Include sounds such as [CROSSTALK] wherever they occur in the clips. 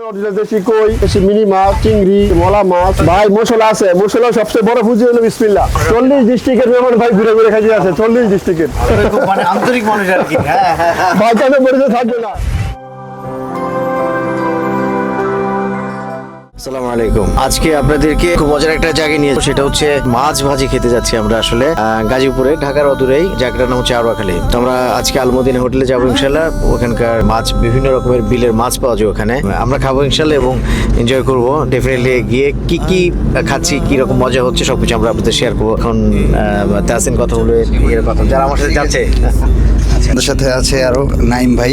Original দেশি কই দেশি মিনি মাছ চিংড়ি মলা মাছ। ভাই মশলা আছে। মশলা সবচেয়ে বড় পুঁজি হলো বিসমিল্লা চল্লিশ ডিস্ট্রিক্টের মেহমান ভাই ঘুরে ঘুরে খাইতে আছে চল্লিশ ডিস্ট্রিক্টের মানে আন্তরিক মানুষ আর কি হ্যাঁ হ্যাঁ হ্যাঁ। ভাই কেন পরিচয় থাকবে না? আসসালামু আলাইকুম। আজকে আপনাদেরকে খুব মজার একটা জায়গায় নিয়ে সেটা হচ্ছে মাছ ভাজি খেতে যাচ্ছি আমরা আসলে গাজীপুরে ঢাকার অদূরেই জায়গাটার নাম হচ্ছে আরোয়াখালী। তো আমরা আজকে আলমদিনা হোটেলে যাব ইনশাল্লাহ ওখানকার মাছ বিভিন্ন রকমের বিলের মাছ পাওয়া যায় ওখানে। আমরা খাব ইনশাল্লাহ এবং এনজয় করব। ডেফিনেটলি গিয়ে কি কি খাচ্ছি কি রকম মজা হচ্ছে সবকিছু আমরা আপনাদের শেয়ার করব। এখন আহ, তাহসিন কথা বলবে ইয়ের কথা। যারা আমার সাথে যাচ্ছে। আমাদের সাথে আছে আরও নাইম ভাই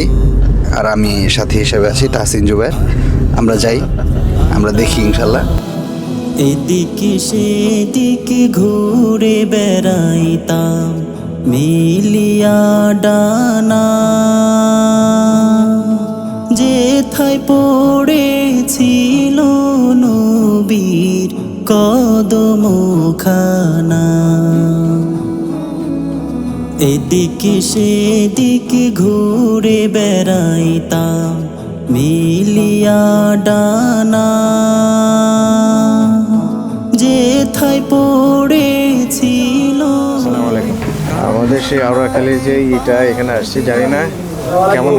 আর আমি সাথী হিসেবে আছি তাহসিন জুবের আমরা যাই। আমরা দেখি ইনশাল্লাহ। এদিকে সেদিকে ঘুরে বেড়াইতাম, মিলিয়া ডানা। যেথায় পড়েছিল নবীর কদমখানা। এদিকে সেদিকে ঘুরে বেড়াইতাম মিলিয়া ডানা, যেথায় পড়েছিল। আসসালামু আলাইকুম। আমাদের সেই আওড়াখালীর যে ইটা এখানে আসছি, জানি না কেমন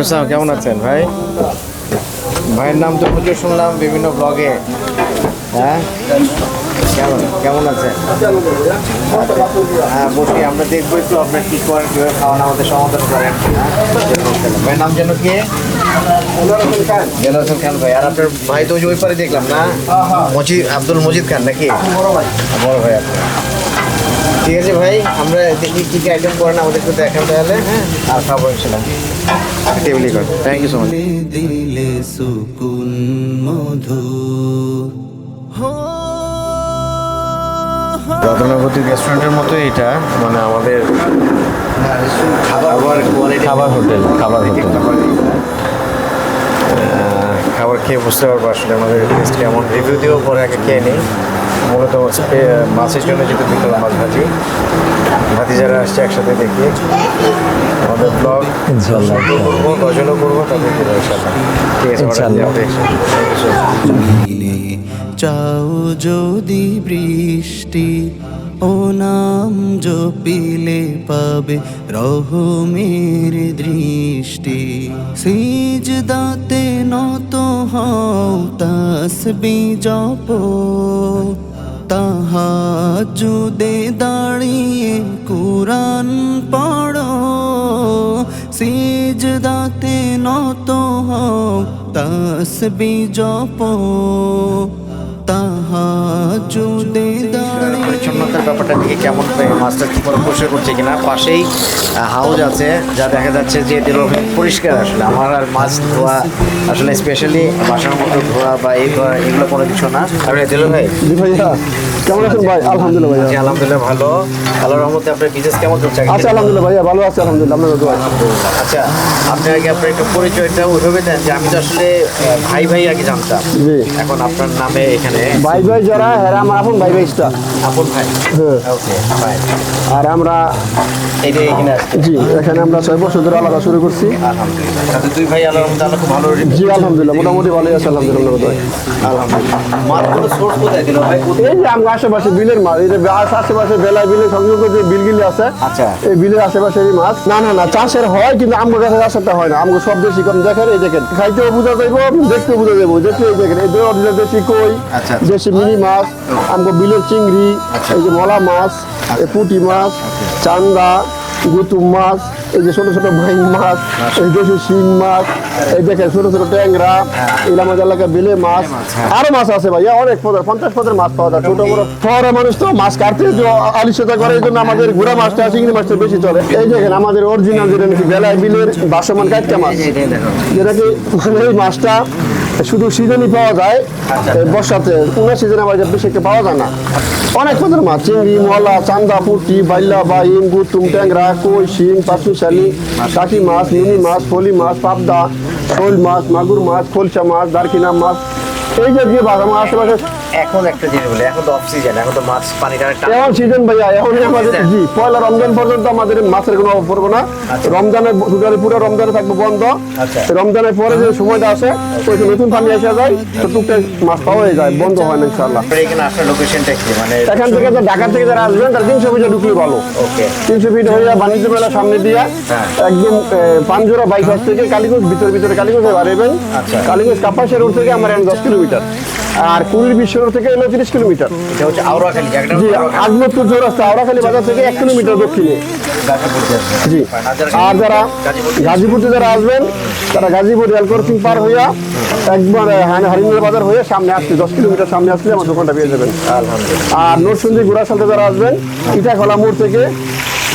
আসসালাম, কেমন আছেন ভাই? ভাইয়ের নাম তো প্রচুর শুনলাম বিভিন্ন ব্লগে হ্যাঁ? কেমন কেমন আছেন? হ্যাঁ বসি, আমরা দেখব একটু আপনার কি করেন, কীভাবে খাওয়ান, আমাদের সমাধান করেন। হ্যাঁ? ভাইয়ের নাম যেন কে? গেল খান ভাই আর আপনার ভাই তো ওই পারে দেখলাম না? মজিদ আব্দুল মজিদ খান নাকি? বড় ভাই। আপনার ঠিক আছে ভাই আমরা দেখি কি কি আইটেম করেন আমাদের একটু দেখান তাহলে হ্যাঁ? আর খাব ইনশাল্লাহ। টেবিলই কর থ্যাংক ইউ সো মাচ দিলে সুকুন মধু। রত্নবতী রেস্টুরেন্টের মতো এটা মানে আমাদের খাবার খাবার হোটেল খাবার হোটেল। খাবার খেয়ে বুঝতে পারব আসলে আমাদের টেস্ট কেমন। রিভিউ দিয়েও পরে আগে খেয়ে নিই। মূলত মাছের জন্য যেটা বিকেল মাছ ভাজি। ভাতি যারা আসছে একসাথে দেখি আমাদের ব্লগ করব গজলও করব তাদের ইনশাল্লাহ ঠিক আছে order চাও যদি বৃষ্টি, ও নাম জপিলে পাবে রহমের দৃষ্টি। সিজ দাতে নত হও, তাসবি জপ। তাহা জুদে দাঁড়িয়ে কোরআন পড়ো। সিজ দাতে নত হও, তাসবি জপ। পরিচ্ছন্নতার ব্যাপারটা কেমন পে- মাছটা কি করে পরিষ্কার করছে কিনা? পাশেই হাউস আছে যা দেখা যাচ্ছে যে এগুলো পরিষ্কার আসলে। আমার আর মাছ ধোয়া আসলে স্পেশালি বাসার মতো ধোয়া বা এই এগুলো কোনো কিছু না। আর দিল ভাই? কেমন আছেন ভাই? আলহামদুলিল্লাহ জি, ভাইয়া আলহামদুলিল্লাহ ভালো। রহমতে আপনার বিজনেস কেমন চলছে আচ্ছা আলহামদুলিল্লাহ ভাইয়া ভালো আছে আলহামদুলিল্লাহ। আপনার দোয়া আচ্ছা আপনি আগে আপনার একটু পরিচয়টা ওইভাবে দেন যে আমি তো আসলে ভাই ভাই আগে জানতাম। এখন আপনার নামে এখানে ভাই ভাই যারা হেরা আমার আপন ভাই ভাই স্টার আপন ভাই? হ্যাঁ। ওকে ভাই। আর আমরা জি এখানে আমরা ছয় বছর ধরে আলাদা শুরু করছি। আলহামদুলিল্লাহ। দুই ভাই আল্লাহ খুব ভালো জি আলহামদুলিল্লাহ। মোটামুটি ভালোই আছে আলহামদুলিল্লাহ আলহামদুলিল্লাহ? এই যে আমার আশেপাশে বিলের মাছ এই যে আশেপাশে বিলে সংযুক্ত যে বিলগুলি আছে আচ্ছা। এই বিলের আশেপাশেরই মাছ। না না না চাষের হয় কিন্তু কাছে চাষেরটা হয় না। আমগো সব দেশি কম। দেখেন এই দেখেন। খাইতেও বোঝা যাইব দেখতেও বোঝা যাইব। দেখতে এই দেখেন এই দেশি কই? আচ্ছা। দেশি মিনি মাছ আমগো বিলের চিংড়ি এই যে মলা মাছ এই পুঁটি মাছ চান্দা গুতুম মাছ এই যে ছোট ছোট ভাই মাছ এই দেশি শিং মাছ এই দেখেন ছোট ছোট ট্যাংরা এগুলো আমাদের এলাকায় বিলে মাছ। আরও মাছ আছে ভাইয়া অনেক পদের পঞ্চাশ পদের মাছ পাওয়া যায় ছোট বড়। শহরে মানুষ তো মাছ কাটতে যে আলিশতা করে এই জন্য আমাদের ঘোড়া মাছটা চিংড়ি মাছটা বেশি চলে। এই দেখেন আমাদের অরিজিনাল যেটা নাকি বেলায় বিলের বাসমান কাটটা মাছ। এটাই দেখো। যেটা কি মানে এই মাছটা শুধু সিজনই পাওয়া যায় বর্ষাতে। উনার সিজনে আমার বেশি একটা পাওয়া যায় না। অনেক প্রধান মাছ চিংড়ি মলা চান্দা পুটি বাইলা বা ইঙ্গু তুম ট্যাংরা কই শিম পাঁচমিশালি কাকি মাছ মিনি মাছ ফলি মাছ পাবদা শোল মাছ মাগুর মাছ খোলসা মাছ দারকিনা মাছ। এই যে বাঘা মাছ আশেপাশে এখন একটা জিনিস বলে এখন তো অফ সিজন এখন তো মাছ এখন সিজন ভাইয়া এখন আমাদের জি পয়লা রমজান পর্যন্ত আমাদের মাছের কোনো অভাব পড়বে না। রমজানে টোটালি পুরো রমজানে থাকবে বন্ধ। আচ্ছা। রমজানের পরে যে সময়টা আসে ওই নতুন পানি এসে যায় তো টুকটাক মাছ পাওয়া যায় বন্ধ হয় না ইনশাল্লাহ আপনার এখানে আসার লোকেশনটা কি? মানে এখান থেকে যে ঢাকা থেকে যারা আসবেন তারা তিনশো ফিটে ঢুকলে ভালো। ওকে তিনশো ফিট হয়ে বাণিজ্য মেলার সামনে দিয়ে হ্যাঁ। একদম পানজোড়া বাইপাস থেকে কালীগঞ্জ ভিতরে ভিতরে কালীগঞ্জে বাড়াবেন। আচ্ছা। কালীগঞ্জ কাপাসের রোড থেকে আমার দশ কিলোমিটার আর কুড়ির বিশ্বর থেকে এলো তিরিশ কিলোমিটার। এটা হচ্ছে আউরাখালী জায়গাটা জি আজমতপুর চৌরাস্তা আওড়াখালী বাজার থেকে এক কিলোমিটার দক্ষিণে। জি আর যারা গাজীপুরতে যারা আসবেন তারা গাজীপুর রেল ক্রসিং পার হইয়া একবার হারিনার বাজার হয়ে সামনে আসছে দশ কিলোমিটার সামনে আসলে আমার দোকানটা পেয়ে যাবেন। আর নরসিংদী ঘোড়াশালতে যারা আসবেন ইটাখলা মোড় থেকে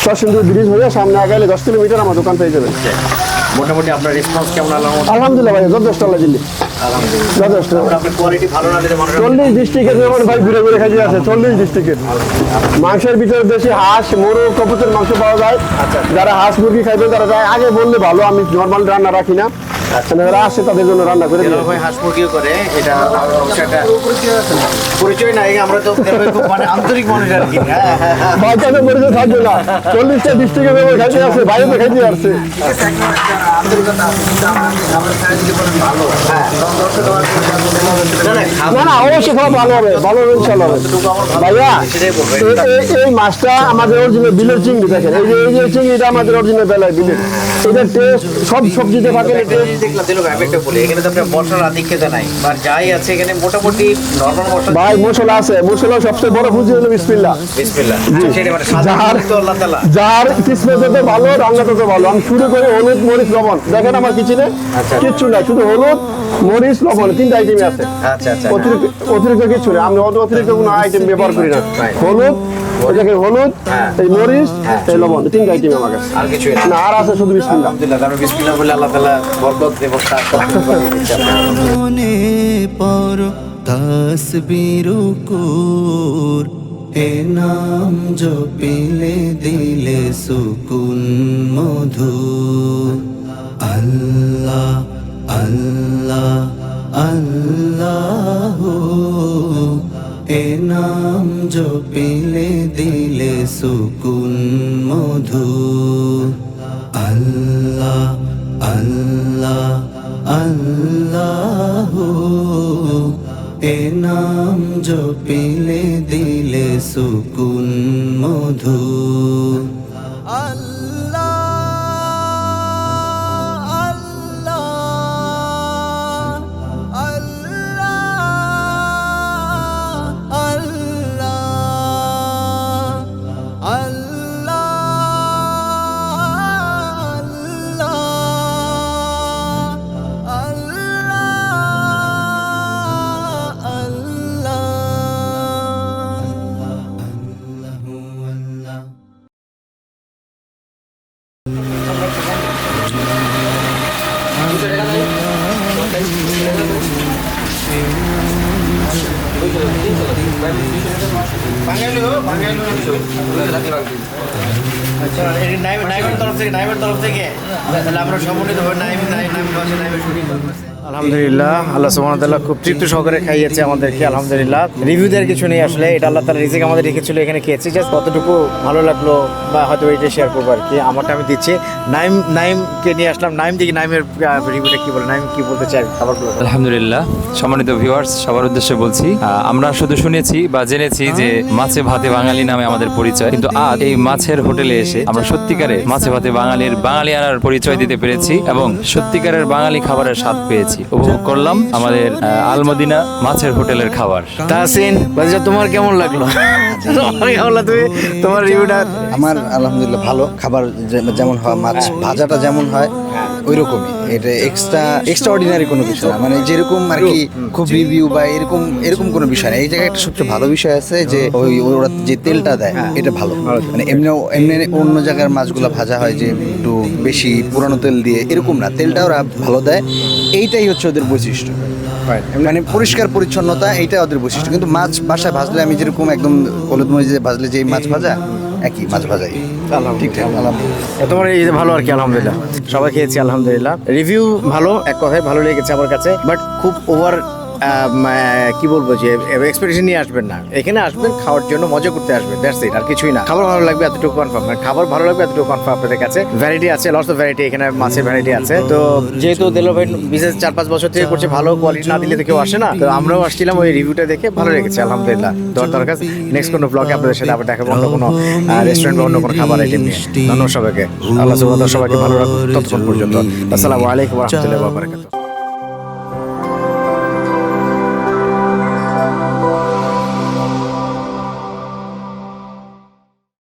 সরসিংদী ব্রিজ হয়ে সামনে আগাইলে দশ কিলোমিটার আমার দোকান পেয়ে যাবেন। মোটামুটি আপনার রেসপন্স কেমন আলহামদুলিল্লাহ ভাই যথেষ্ট আল্লাহ দিল্লি। যথেষ্ট। চল্লিশ ডিস্ট্রিক্টের যেমন ভাই ঘুরে ঘুরে খাইতে আছে চল্লিশ ডিস্ট্রিক্টের মাংসের ভিতরে বেশি হাঁস মোরগ মাংস পাওয়া যায়। আচ্ছা। যারা হাঁস মুরগি খাইবে তারা যায়। আগে বললে ভালো আমি নর্মাল রান্না রাখি না। মানে যারা আসে তাদের জন্য রান্না করে দিই ভাই হাঁস মুরগিও করে এটা পরিচয় নাই আমরা তো মানে আন্তরিক মানুষ আর কি হ্যাঁ, হ্যাঁ, হ্যাঁ। বাচ্চাদের পরিচয় থাকবে না। চল্লিশটা ডিস্ট্রিক্টের ব্যাপার খাইতে আছে বাইরে তো খাইতে আসছে না, না, অবশ্যই খাওয়া ভালো হবে ভালো হবে ইনশাল্লাহ ভাইয়া এই- মাছটা আমাদের অরিজিনাল বিলের চিংড়ি দেখেন। এই যে এই যে চিংড়িটা আমাদের অরিজিনাল বেলায় বিলের। এটা টেস্ট সব সবজিতে থাকে একটা জিনিস দেখলাম দিলো একটা বলি এখানে তো আপনার মশলার আধিক্যতা নাই। বা যাই আছে এখানে মোটামুটি নর্মাল মশলা ভাই মশলা আছে মশলা সবচেয়ে বড় পুঁজি হলো বিসমিল্লা বিসমিল্লাহ। সেটা মানে যার আল্লাহ তাআলা। যার কিসমত যত ভালো রান্না তত ভালো। আমি শুরু করে হলুদ মরিচ লবণ। দেখেন আমার কিচেনে আচ্ছা। কিচ্ছু না শুধু হলুদ মরিচ লবণ তিনটা আইটেমই আছে। আচ্ছা আচ্ছা। অতিরিক্ত অতিরিক্ত কিছু নেই। আমি অত- অতিরিক্ত কোনো আইটেম ব্যবহার করি না। হলুদ হলুদ হ্যাঁ। এই মরিচ এই লবণ তিনটা আইটেম আমার কাছে। আর কিছু না আর আছে শুধু আলহামদুলিল্লাহ তারপরে বিসমিল্লাহ বলে আল্লাহ তাআলা বরকত এবং তার [LAUGHS] মনে পর তসবির কুর হে নাম জপিলে দিলে সুকুন মধুর। আল্লাহ আল্লাহ আল্লাহ এ নাম জপিলে দিলে সুকুন মধুর। আল্লাহ আল্লাহ এ নাম জপিলে দিলে সুকুন মধুর থেকে নাইমের তরফ থেকে তাহলে আমরা সমন্বিত হয়ে নাইম নাইম নাইম নাইমের শুটিং আলহামদুলিল্লাহ, আল্লাহ সুবহানাহু খুব তৃপ্ত সহকারে খাইয়েছে আমাদেরকে, আলহামদুলিল্লাহ। রিভিউ দেওয়ার কিছু নেই আসলে এটা আল্লাহ তাআলা রিজিক আমাদের রেখেছিল, এখানে খেয়েছি, জাস্ট কতটুকু ভালো লাগল বা হয়তো এটা শেয়ার করব আর কি, আমারটা আমি দিচ্ছি। নাইম, নাইমকে নিয়ে আসলাম, নাইম দেখি নাইমের রিভিউটা কি বলে, নাইম কি বলতে চাই খাবারগুলো। আলহামদুলিল্লাহ, সম্মানিত ভিউয়ার্স সবার উদ্দেশ্যে বলছি আমরা শুধু শুনেছি বা জেনেছি যে মাছে ভাতে বাঙালি নামে আমাদের পরিচয়, কিন্তু আজ এই মাছের হোটেলে এসে আমরা সত্যিকারে মাছে ভাতে বাঙালির বাঙালি আনার পরিচয় দিতে পেরেছি এবং সত্যিকারের বাঙালি খাবারের স্বাদ পেয়েছি। উপভোগ করলাম আমাদের আলমদিনা মাছের হোটেলের খাবার। তাহসিন বাজা তোমার কেমন লাগল? [LAUGHS] তোমার তুমি তোমার রিভিউটা আমার আলহামদুলিল্লাহ ভালো খাবার যেমন হয় মাছ ভাজাটা যেমন হয় ওই রকমই এটা এক্সট্রা এক্সট্রা অর্ডিনারি কোনো বিষয় না। মানে যেরকম আর কি খুব রিভিউ বা এরকম এরকম কোনো বিষয় না। এই জায়গায় একটা সবচেয়ে ভালো বিষয় আছে যে ওই ওরা যে তেলটা দেয় এটা ভালো। মানে এমনি এমনি অন্য জায়গার মাছগুলো ভাজা হয় যে একটু বেশি পুরানো তেল দিয়ে এরকম না। তেলটা ওরা ভালো দেয়। এইটাই হচ্ছে ওদের বৈশিষ্ট্য। মানে পরিষ্কার পরিচ্ছন্নতা এইটা ওদের বৈশিষ্ট্য। কিন্তু মাছ বাসায় ভাজলে আমি যেরকম একদম হলুদ মরিচে ভাজলে যে মাছ ভাজা একই মাছ ভাজাই। ঠিকঠাক তোমার এই ভালো আর কি আলহামদুলিল্লাহ। সবাই খেয়েছি আলহামদুলিল্লাহ। রিভিউ ভালো এক কথায় ভালো লেগেছে আমার কাছে বাট খুব ওভার কি বলব যে এক্সপেকটেশন নিয়ে আসবেন না। এখানে আসবেন, খাওয়ার জন্য মজা করতে আসবেন দ্যাটস ইট আর কিছুই না। খাবার ভালো লাগবে এতটুকু কনফার্ম মানে খাবার ভালো লাগবে এতটুকু কনফার্ম আপনাদের কাছে। ভ্যারাইটি আছে লটস অফ ভ্যারাইটি এখানে মাছের ভ্যারাইটি আছে। তো যেহেতু দেলো ভাই বিশেষ চার পাঁচ বছর থেকে করছে, ভালো কোয়ালিটি না দিলে তো কেউ আসে না। তো আমরাও আসছিলাম, ওই রিভিউটা দেখে ভালো লেগেছে, আলহামদুলিল্লাহ। দর দরকার নেক্সট কোনো ব্লগে আপনাদের সাথে আবার দেখাবো, অন্য কোনো রেস্টুরেন্ট বা অন্য কোনো খাবার আইটেম নিয়ে। ধন্যবাদ সবাইকে। আল্লাহ সবাইকে ভালো রাখুন ততক্ষণ পর্যন্ত। আসসালামু আলাইকুম রাহমাতুল্লাহি বারাকাতুহু।